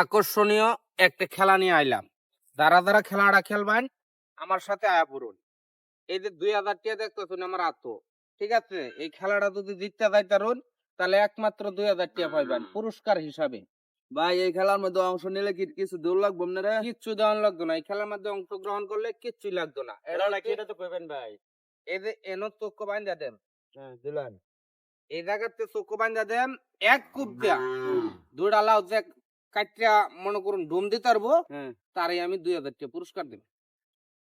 আকর্ষণীয় একটা খেলা নিয়ে আইলাম। যারা যারা খেলাটা খেলবেন আমার সাথে আয়া পড়ুন। এই যে দুই হাজার টাকা দেখতেছেন আমার আতো ঠিক আছে? এই খেলাটা যদি জিততে যাইতারুন তাহলে একমাত্র দুই হাজার টিয়া পাইবেন পুরস্কার হিসাবে। ভাই এই খেলার মধ্যে অংশ নিলে কি কিছু দৌড় লাগবে না রে কিচ্ছু দেওয়ান লাগতো না। এই খেলার মধ্যে অংশগ্রহণ করলে কিচ্ছুই লাগতো না। এটা তো কইবেন ভাই। এই যে এনো চোখ বান্ধা দেন। হ্যাঁ দিলাম। এই জায়গাতে চোখ বান্ধা দেন এক কূপ দেয়া। দুইটা লাউ যে কাটিয়া মনে করুন ডুম দিতে পারব হ্যাঁ। তারই আমি দুই হাজার টাকা পুরস্কার দেব।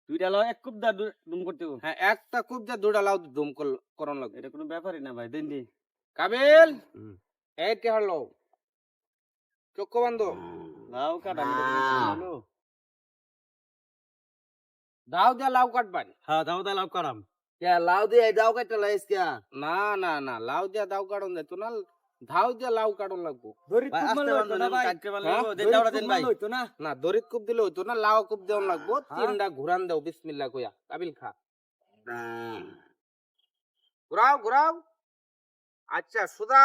দুইটা এক কুপ দা ডুম করতে হবে। হ্যাঁ একটা দুইটা লাউ ডুম করন লাগবে। এটা কোনো ব্যাপারই না ভাই দিন দি। কাবিল! এই কে হলো বন্ধ। লাউ কাট দাও দিয়া লাউ কাটবান হ্যাঁ দাও দা লাউ কাটাম। কে লাউ দিয়ে দাও কাটতে লাইস কে? না না না লাউ দিয়া দাও কাটন যেত না ধাও দিয়া লাউ কাটন লাগবো। না হ্যাঁ? দেন দাওড়া দেন ভাই হইতো না। না। দরিত কূপ দিলে হইতো না লাউ কূপ দেওয়ান লাগবো। হ্যাঁ? তিনটা ঘুরান দাও বিসমিল্লাহ কইয়া। কাবিল খা। ঘুরাও ঘুরাও। আচ্ছা সুদা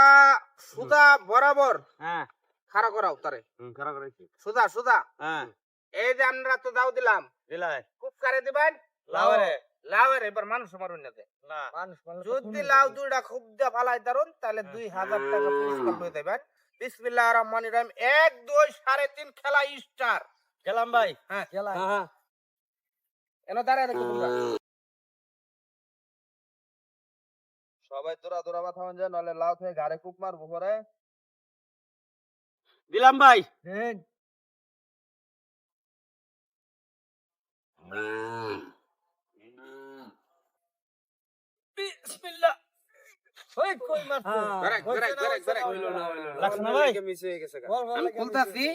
সুদা বরাবর। হ্যাঁ। খাড়া করাও তারে। হুম খারাপ সুদা সুদা। হ্যাঁ। এই যে আমরা তো দাও দিলাম। দিলাই। খুব কারে দিবেন? লাউরে। লাউয়ের এবার মানুষ মারুন না না। মানুষ যদি লাউ দুইটা খুব দিয়ে ফালাই দারুণ তাহলে হ্যাঁ। দুই হাজার টাকা পুরস্কার পেয়ে দেবেন। বিসমিল্লাহ রহমান রহিম এক দুই সাড়ে তিন খেলা স্টার। ভাই। হ্যাঁ। খেলা হ্যাঁ এনে দাঁড়ায় দেখো তোমরা। সবাই তোরা তোরা মাথা মান যায় নলে লাউ থেকে ঘাড়ে কুপ মারবো পরে। দিলাম ভাই। বিসমিল্লাহ কই মারছো ধরেক, ধরেক, ধরেক, ধরেক। লাগছে না ভাই মিস হয়ে গেছে আমি খুলতাছি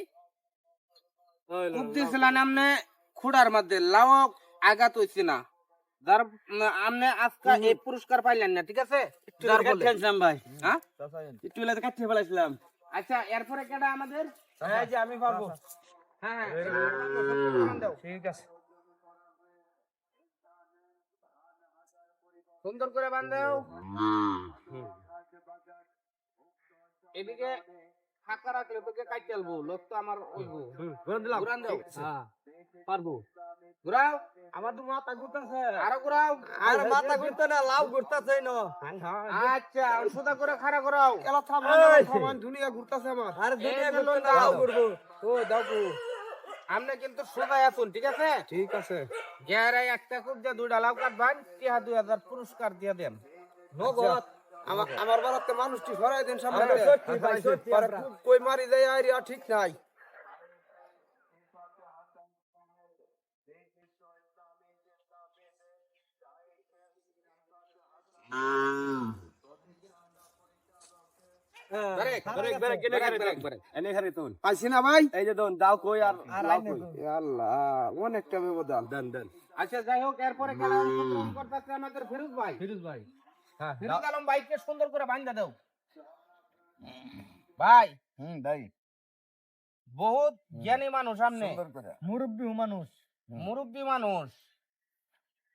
খুব দিয়েছিলেন আমনে খুড়ার মধ্যে লাউ আঘাত হইছে না যার আমনে আজকে এই পুরস্কার পাইলেন না ঠিক আছে যার বলে ভাই হ্যাঁ একটু হলে কাটতে ফেলাইছিলাম আচ্ছা এরপরে কেডা আমাদের এই যে আমি পারব হ্যাঁ হ্যাঁ। ঠিক আছে। সুন্দর করে বান্ধাও। এদিকে ফাঁকা রাখলে তোকে কাটতে আলবো লোক তো আমার ওইবো ঘুরান দিলাম। ঘুরান দাও। হ্যাঁ পারব। ঘুরাও। আমার তো মাথা ঘুরতাছে। আরও ঘুরাও। আর মাথা ঘুরতে না লাউ ঘুরতাছে না আচ্ছা আর সুদা করে খাড়া করাও। এলা থামান। থামান দুনিয়া ঘুরতাছে আমার। আরে দুনিয়া ঘুরতাছে দাও। লাউ ঘুরবো। ও দাও গো। কিন্তু সুদাই আছুন ঠিক আছে? ঠিক আছে। গেরাই একটা খুব যে দুইটা লাউ কাটবান টিহা দুই হাজার পুরস্কার দিয়ে দেন। নগদ। আমার আমার বাড়াতে মানুষটি সরাই দেন সামনে। সত্যি ভাই, সত্যি পরে খুব কই মারি যায় আর ঠিক নাই। ব্রেক অনেকটা ব্যবধান। দেন দেন। আচ্ছা যাই হোক এরপরে খেলা করতেছে আমাদের ফিরোজ ভাই? ফিরোজ ভাই। আলম ভাইকে সুন্দর করে বান্ধা দাও। ভাই। হুম ভাই। বহুত জ্ঞানী মানুষ সামনে। মুরব্বি মানুষ। মুরব্বী মানুষ।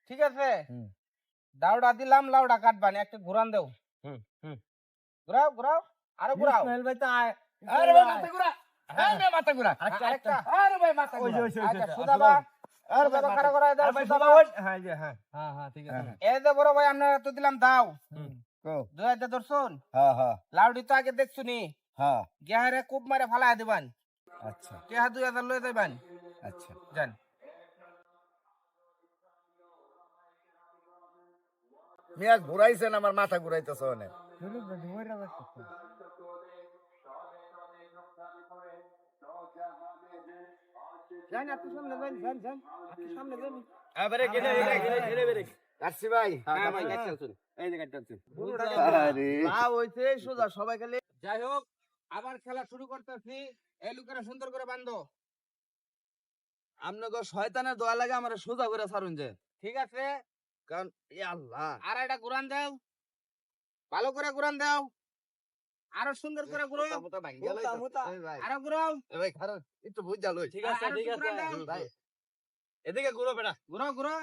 ঠিক আছে। দাউডা দিলাম লাউডা কাটবান একটা ঘুরান দেও। হুম, হুম। ঘুরাও ঘুরাও। আরও ঘুরাও। ভাই তো আয়। আরে ভাই মাথা ঘুরা। ভাই মাথা ঘুরা। আচ্ছা, আরেকটা। আরে ভাই মাথা ঘুরা। ওই ওই আচ্ছা সুদাবা। আরে ভাই, মাথা- খাড়া করে দাও ভাই সুদাবা। হ্যাঁ হ্যাঁ। হ্যাঁ হ্যাঁ ঠিক আছে। এই যে বড় ভাই তো দিলাম দাও। কো দুই হাজার দর্শন হ্যাঁ হ্যাঁ। লাউডি তো আগে দেখছুনি। হ্যাঁ। গেহারে কুপ মারে ফালাই দিবান। আচ্ছা। টেহা দুই হাজার লয়ে যাইবান। আচ্ছা। জান মিয়া ঘুরাইছেন আমার মাথা ঘুরাইতেছে অনেক। জান আপনি সামনে যান যান যান। আপনি সামনে যান। আরে ব্রেক এনে এনে এনে এনে কাটছি ভাই। হ্যাঁ ভাই। কাটছেন এই যে কাটতে আরে। লাউ হইছে সোজা সবাই খালি। যাই হোক আবার খেলা শুরু করতেছি। এই লোকেরা সুন্দর করে বান্ধো আপনাকে শয়তানের দোয়া লাগে আমার সোজা করে ছাড়ুন যে। ঠিক আছে? কারণ আল্লাহ। আর একটা কোরআন দাও। ভালো করে ঘুরান দাও। আরও সুন্দর করে ভাই। আরও ঘুরাও। এই ভাই খারাপ একটু বুঝা লই। ঠিক আছে ঠিক আছে। টুকরা দাও। হুম, ভাই। এদিকে ঘুরো বেটা। ঘুরো ঘুরো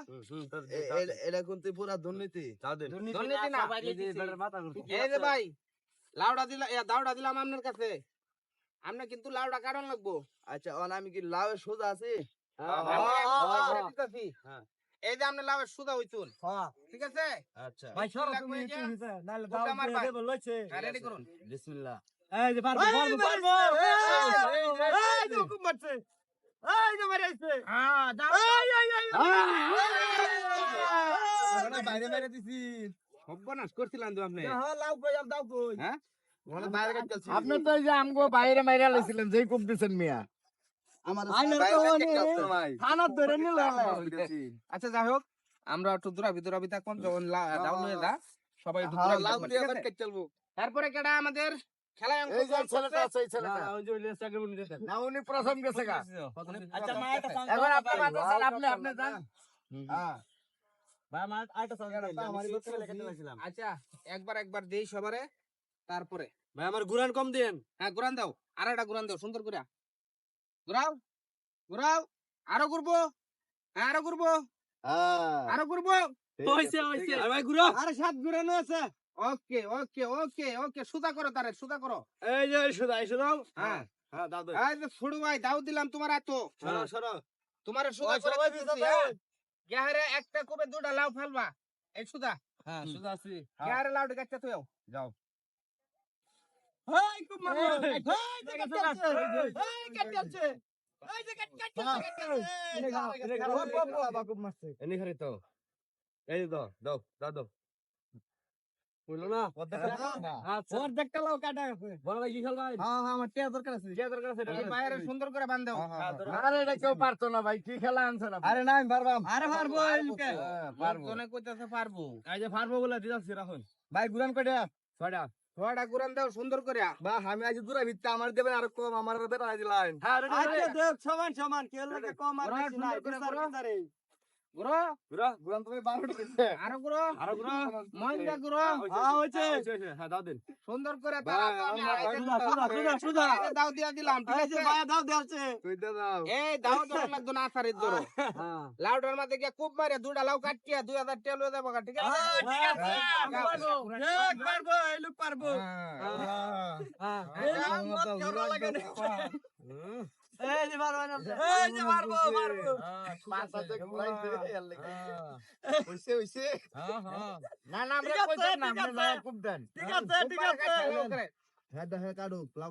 এ- এ- এটা কিন্তু পুরা দুর্নীতি। দুর্নীতি না। এই যে এবারে মাথা ঘুরছে। এই যে ভাই লাউডা দিলাম দাউডা দিলাম আপনার কাছে। আমরা কিন্তু লাউডা কারণ লাগবো। আচ্ছা আমি কি লাউয়ের সোজা আছি? হ্যাঁ, হ্যাঁ, হ্যাঁ, হ্যাঁ। হ্যাঁ। এই যে আমরা লাউয়ের সুদা হইতুন ঠিক আছে? আচ্ছা। ভাই সর তুমি নালে দাও দেব লইছে। রেডি করুন। বিসমিল্লাহ। এই যে পারব পারব পারব। এই যে হুকুম মারছে। এই যে মারে হ্যাঁ দাও এই এই এই বাইরে বাইরে দিছি। সর্বনাশ করছিলাম তো আপনি। হ্যাঁ লাউ কই দাও কই। হ্যাঁ? মানে বাইরে কাটতেছি আপনি তো এই যে আমগো বাইরে মাইরা লাইছিলেন যেই কূপ দিছেন মিয়া। আমার থানার ধরে নিল আচ্ছা যাই হোক আমরা একটু দূরাবি দূরাবি থাকলাম যখন ডাউন হয়ে। যা সবাই একটু হ্যাঁ, তারপরে কেডা আমাদের খেলায় প্রথম গেছে আচ্ছা এখন আপনি আপনি আপনি যান। হ্যাঁ। আচ্ছা একবার একবার দেই সবারে তারপরে। ভাই আমার গুরান কম দেন হ্যাঁ গুরান দাও। আর একটা গুরান দাও সুন্দর করে ঘুরাও ঘুরাও আরও ঘুরবো হ্যাঁ আরও ঘুরবো আরও ঘুরবো। হইছে হইছে। ভাই গুরা আরে সাত ঘুরানো আছে। ওকে ওকে ওকে ওকে সুদা করো তারে সুদা করো। এই যে সুদা এই সুদা হ্যাঁ। হ্যাঁ দাও দাও। এই যে ছুড়ু ভাই দাও দিলাম তোমার এত। সরো সরো। তোমার সুদা করে হ্যাঁ। গেহারে একটা কোবে দুটা লাউ ফেলবা। এই সুদা হ্যাঁ সুজা আছি। গেহারে লাউ কাটতে তুইও যাও। সুন্দর করে বান্ধ আরে এটা কেউ পারতো না ভাই কি খেলা আনছেন আপনি? আরে না আমি পারবাম আরে পারব হ্যাঁ, পারব। কইতাছে পারব। এই যে পারব বলে দিতাছি রাখুন ভাই গুরান কয়টা? ছয়টা। ছয়টা গুরান দাও সুন্দর করে বা আমি আজ দূরা ভিত্তি আমার দেবেন আর কম আমার বেতন দিলাম। হ্যাঁ দেব সমান সমান কেউ লাগে কম আর বেশি নাই গুরো। গুরা গুরান তুমি বারোটা দিচ্ছে আরও গুরো। আরও গুরো। মহিলা গুরো। হ্যাঁ হ্যাঁ দাও দিন। সুন্দর করে দাও দিয়া দিলাম ঠিক আছে? ভাই দাও দেলছে তুই দাও। এই দাও ধরে লাগতো না আসারির ধরো হ্যাঁ। লাউডার মাঝে গিয়ে খুব মারে দুটা লাউ কাটিয়া দুই হাজার টেল হয়ে যাব ঠিক আছে? পারব হ্যাঁ লাগে এই যে না এই পাঁচ হাজার হইছে হইছে না না আমরা না আমরা। খুব দেন ঠিক আছে ঠিক আছে। হ্যাঁ দা হ্যাঁ লাউ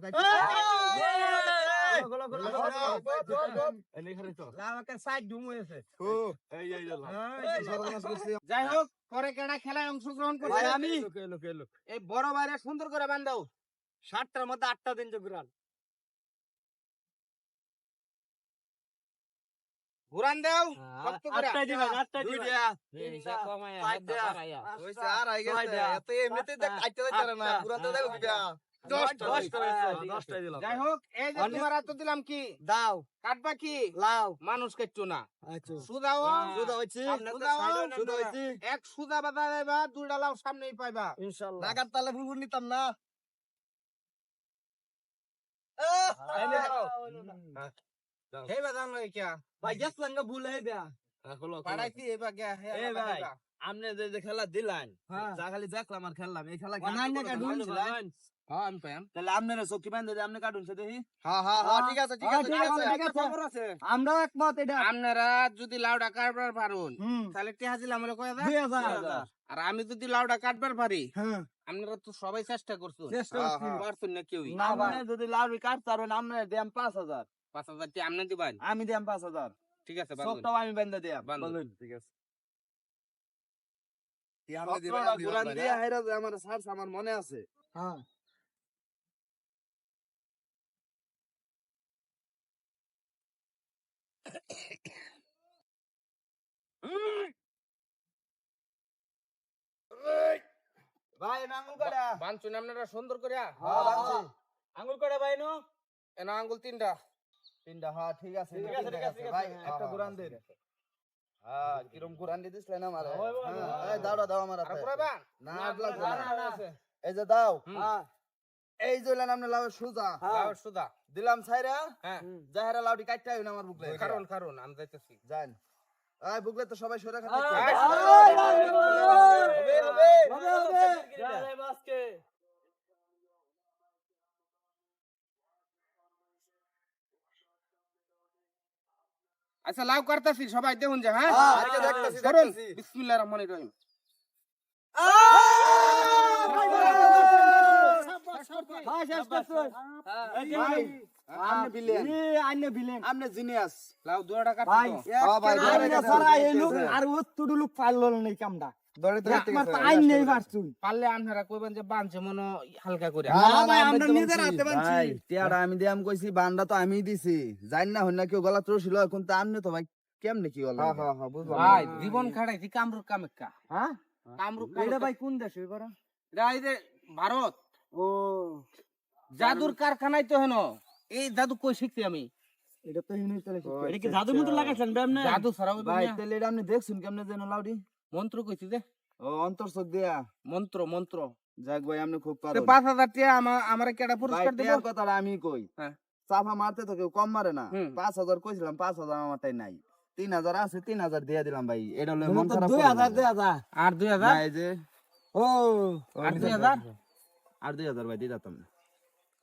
করছি যাই হোক পরে কেডা খেলায় অংশগ্রহণ করবে আমি? এই বড় বাইরে সুন্দর করে বান্ধাও সাতটার মধ্যে আটটা দিন যে ঘুরান ঘুরান দাও শক্ত করে আটটাই দিবেন আটটাই দুই দিবেন দিয়া পাঁচ দেয়া। হইছে আর আই গেছে এত এমনিতে দেখ না আটটা। পুরা তো দেখো কিবা দশটা, দশটা দশটা, হইছে, দশটা। দশটাই দিলাম। যাই হোক এই যে তোমার এত দিলাম কি? দাও। কাটবা কি? লাও। মানুষ কাটছো না। আচ্ছা। সুদাও সুদা হইছে। সুদা হইছে এক সুদা দেবা দুইটা লাউ সামনেই পাইবা। ইনশাআল্লাহ নাগার তালে ফুলফুল নিতাম না। হে বাদান লই কিয়া ভাই গ্যাস লাঙ্গা ভুল পাড়াইছি এবা গিয়া হে ভাই। আমনে যে যে খেলা দিলেন হ্যাঁ। যা খালি দেখলাম আর খেললাম এই খেলা হ্যাঁ। আমি পাইম তাহলে বান্ধে সে দেখি। হ্যাঁ হ্যাঁ হ্যাঁ, ঠিক আছে ঠিক আছে, ঠিক আছে। খবর আছে। আমরাও একমত এটা। আপনারা যদি লাউডা কাটবার পারুন তাহলে টিহা দিলাম হলো কয় হাজার? আর আমি যদি লাউডা কাটবার পারি হ্যাঁ। আপনারা তো সবাই চেষ্টা করছ চেষ্টা করছি। পারছেন না কেউই। না যদি লাউরি কাটতে পারবেন আমনে দিয়াম পাঁচ হাজার। পাঁচ হাজার টি আপনি দিবেন? আমি দিয়াম পাঁচ হাজার। ঠিক আছে। সবটাও আমি বেঁধে দিয়াম। বান্ধুন। ঠিক আছে। গুরান দিয়া হেরা যে আমার মনে আছে। হ্যাঁ। ভাই নাঙ্গুল কাটা বানছুন আপনারা সুন্দর করে হ্যাঁ আঙ্গুল করে ভাই নো এনা আঙ্গুল তিনটা। তিনটা হ্যাঁ ঠিক আছে ঠিক আছে, ঠিক আছে, ভাই হ্যাঁ, একটা হ্যাঁ, গুরান দে হ্যাঁ কিরম গুরান দিয়ে আমার ওই, ওই, ওই, এই দাও দাও আমার হাতে না না, না, না। না, না। এই যে দাও হ্যাঁ এই জইলেন আপনি লাউ সুজা লাউ সুদা দিলাম ছাইরা হ্যাঁ জাহেরা লাউডি কাটতে আইন আমার বুকলে কারণ কারণ আমি যাইতেছি যান এই বুকলে তো সবাই সরে এই, হবে হবে হবে, হবে। আচ্ছা লাভ করতেছি সবাই দেখুন যে হ্যাঁ হ্যাঁ, আচ্ছা, দেখতাছি, ধরুন বিসমুল্লাহ বিসমিল্লাহির রহমানির রহিম আপনি বিলেন আপনি জিনিয়াস লাউ দুয়াটা ভাই, কাটতো হ্যাঁ ভাই, আইনে ধরে গেছে, সারা ধরে এলুক গেছে। আর অতটুলুক পারল না এই কামটা ধরে তো হেঁটে একমার গেছে, তো আইন নেই রাস্তা পারছুন পারলে আপনারা কইবেন যে বানছে মনে হয় হালকা করে। না, না, ভাই, না, আমরা তো নিজের বলছি। হাতে বানছি। ভাই, টিয়াটা আমি দিয়াম কইছি বান্ডা তো আমিই দিছি। জানি না হন না কেউ গলা ত্রছিল এখন তো আমনে তো ভাই কেমনে কি গলা ভাই জীবন খাড়াইছি কামরুক কামেকা হ্যাঁ? কামরুক এটা ভাই কোন দেশ এবার এটা এই যে ভারত। ও। জাদুর কারখানায় তো হেন এই জাদু কই শিখছি আমি? এটা তো এটা কি জাদুর মতো আচ্ছা। লাগাইছেন ব্যামনে জাদু ছাড়া হইবে ভাই তাহলে এটা আপনি দেখছুন কেমনে যেন লাউডি? মন্ত্র কইছি যে ও অন্তর দিয়া। মন্ত্র মন্ত্র। যাক ভাই আপনি খুব তো পারো পাঁচ হাজার টাকা আমার আমার কেটা ভাই পুরস্কার দেব? কথাটা আমি কই। হ্যাঁ। চাপা মারতে তো কেউ কম মারে না। পাঁচ হাজার কইছিলাম পাঁচ হাজার আমার তাই নাই। তিন হাজার আছে তিন হাজার দিয়ে দিলাম ভাই। এটা হলো মন খারাপ দুই হাজার না। দুই হাজার। আর দুই হাজার? যে ও আর দুই হাজার? আর দুই হাজার ভাই দিয়ে দিতাম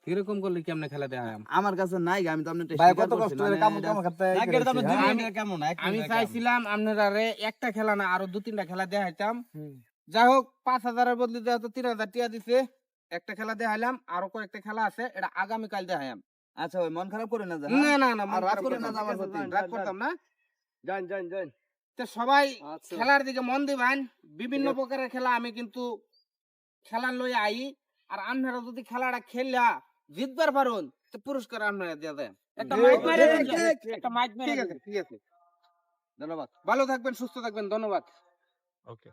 কীরকম করলে কেমনে খেলা দেওয়া আমার? কাছে নাই আমি তো ভাই কত কষ্ট করে কাম কাম করতে একের দামে দুই আমি- কেমন? আমি চাইছিলাম আপনারা রে একটা খেলা না আরও দু তিনটা খেলা দেখাইতাম যাই হোক পাঁচ হাজারের বদলে যেহেতু তিন হাজার টিয়া দিছে। একটা খেলা দেখাইলাম আরও কয়েকটা খেলা আছে এটা আগামীকাল দেখাইম আচ্ছা ভাই মন খারাপ করে না যা, না হ্যাঁ? না না আর মন রাগ করে করতাম না না, আমার প্রতি। রাগ করতাম না। জান জান জান তো সবাই আচ্ছা। খেলার দিকে মন দিবেন। বিভিন্ন প্রকারের খেলা আমি কিন্তু খেলা লই আই। আর আপনারা যদি খেলাটা খেললা জিতবার পারুন তো পুরস্কার আপনারা দিয়ে দেন। একটা মাইক মেরে ঠিক, দেন। ঠিক, একটা মাইক ঠিক আছে ঠিক আছে। ধন্যবাদ। ভালো থাকবেন সুস্থ থাকবেন ধন্যবাদ। ওকে